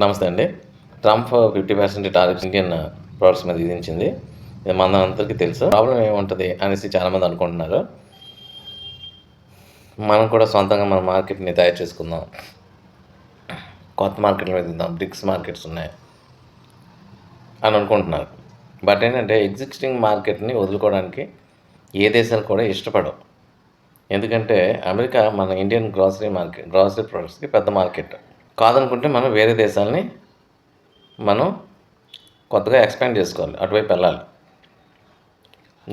నమస్తే అండి. Trump fifty percent tariffs Indian products మీద విధించింది. ఇది మన అందరికీ తెలుసు. ప్రాబ్లం ఏముంటుంది అనేసి చాలామంది అనుకుంటున్నారు. మనం కూడా సొంతంగా మన మార్కెట్ని తయారు చేసుకుందాం. కొత్త మార్కెట్ల మీద ఇద్దాం. బ్రిక్స్ మార్కెట్స్ ఉన్నాయి అని అనుకుంటున్నారు. బట్ ఏంటంటే ఎగ్జిస్టింగ్ మార్కెట్ని వదులుకోవడానికి ఏ దేశాలు కూడా ఇష్టపడవు. ఎందుకంటే అమెరికా మన ఇండియన్ గ్రాసరీ మార్కెట్ గ్రాసరీ ప్రొడక్ట్స్కి పెద్ద మార్కెట్ కాదనుకుంటే మనం వేరే దేశాలని మనం కొత్తగా ఎక్స్పాండ్ చేసుకోవాలి అటువైపు వెళ్ళాలి.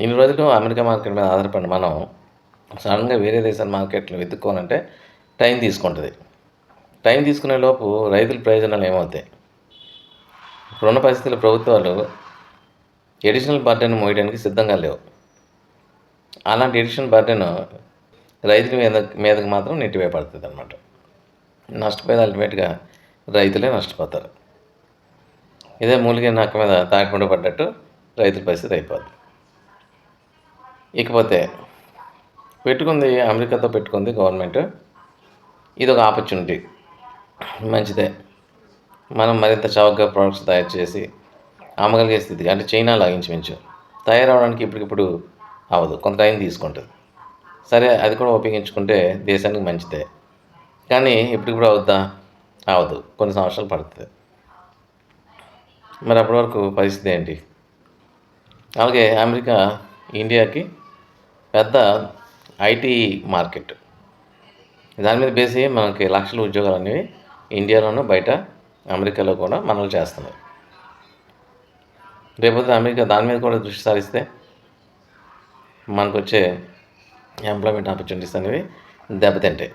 ఇన్ని రోజులు అమెరికా మార్కెట్ మీద ఆధారపడి మనం సడన్గా వేరే దేశాల మార్కెట్లు వెతుక్కోవాలంటే టైం తీసుకుంటుంది. టైం తీసుకునే లోపు రైతుల ప్రయోజనాలు ఏమవుతాయి? రుణ పరిస్థితుల ప్రభుత్వాలు ఎడిషనల్ బర్డెన్ మోయడానికి సిద్ధంగా లేవు. అలాంటి ఎడిషనల్ బర్డెన్ రైతుల మీద మీదకి మాత్రం నెట్టివేయబడుతుంది అనమాట నష్టపోయేది అల్టిమేట్గా రైతులే నష్టపోతారు. ఇదే మూలిగే నక్క మీద తాకుండా పడ్డట్టు రైతుల పరిస్థితి అయిపోద్ది. ఇకపోతే పెట్టుకుంది అమెరికాతో పెట్టుకుంది గవర్నమెంట్ ఇది ఒక ఆపర్చునిటీ. మంచిదే. మనం మరింత చౌకగా ప్రోడక్ట్స్ తయారు చేసి అమ్మగలిగే స్థితికి అంటే చైనా లాగించమించు తయారవడానికి ఇప్పటికిప్పుడు అవ్వదు కొంత టైం తీసుకుంటుంది. సరే అది కూడా ఉపయోగించుకుంటే దేశానికి మంచిదే. కానీ ఇప్పటికిప్పుడు అవుద్దా? అవదు కొన్ని సంవత్సరాలు పడుతుంది. మరి అప్పటి వరకు పరిస్థితి ఏంటి? అలాగే అమెరికా ఇండియాకి పెద్ద ఐటీ మార్కెట్. దాని మీద బేసి మనకి లక్షల ఉద్యోగాలు అనేవి ఇండియాలోనూ బయట అమెరికాలో కూడా మనలు చేస్తున్నాయి. రేపొద్దు అమెరికా దాని మీద కూడా దృష్టి సారిస్తే మనకు వచ్చే ఎంప్లాయ్మెంట్ ఆపర్చునిటీస్ అనేవి దెబ్బతింటాయి.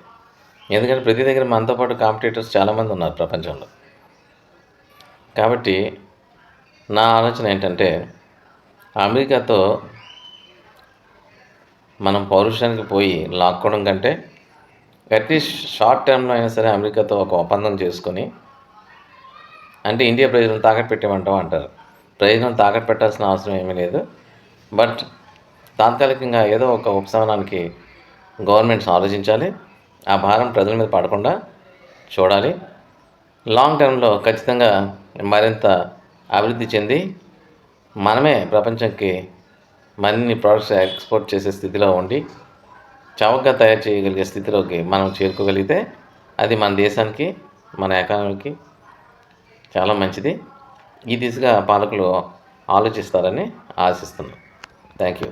ఎందుకంటే ప్రతి దగ్గర మనతో పాటు కాంపిటేటర్స్ చాలామంది ఉన్నారు ప్రపంచంలో. కాబట్టి నా ఆలోచన ఏంటంటే అమెరికాతో మనం పౌరుషానికి పోయి లాక్కోవడం కంటే అట్లీస్ట్ షార్ట్ టర్మ్లో అయినా సరే అమెరికాతో ఒక ఒప్పందం చేసుకొని అంటే ఇండియా ప్రయోజనం తాకట్టు పెట్టేమంటాం అంటారు. ప్రయోజనం తాకట్టు పెట్టాల్సిన అవసరం ఏమీ లేదు. బట్ తాత్కాలికంగా ఏదో ఒక ఉపశమనానికి గవర్నమెంట్స్ ఆలోచించాలి. ఆ భారం ప్రజల మీద పడకుండా చూడాలి. లాంగ్ టర్మ్లో ఖచ్చితంగా మరింత అభివృద్ధి చెంది మనమే ప్రపంచంకి మరిన్ని ప్రోడక్ట్స్ ఎక్స్పోర్ట్ చేసే స్థితిలో ఉండి చౌకగా తయారు చేయగలిగే స్థితిలోకి మనం చేరుకోగలిగితే అది మన దేశానికి మన ఎకానమీకి చాలా మంచిది. ఈ దిశగా పాలకులు ఆలోచిస్తారని ఆశిస్తున్నాను. Thank you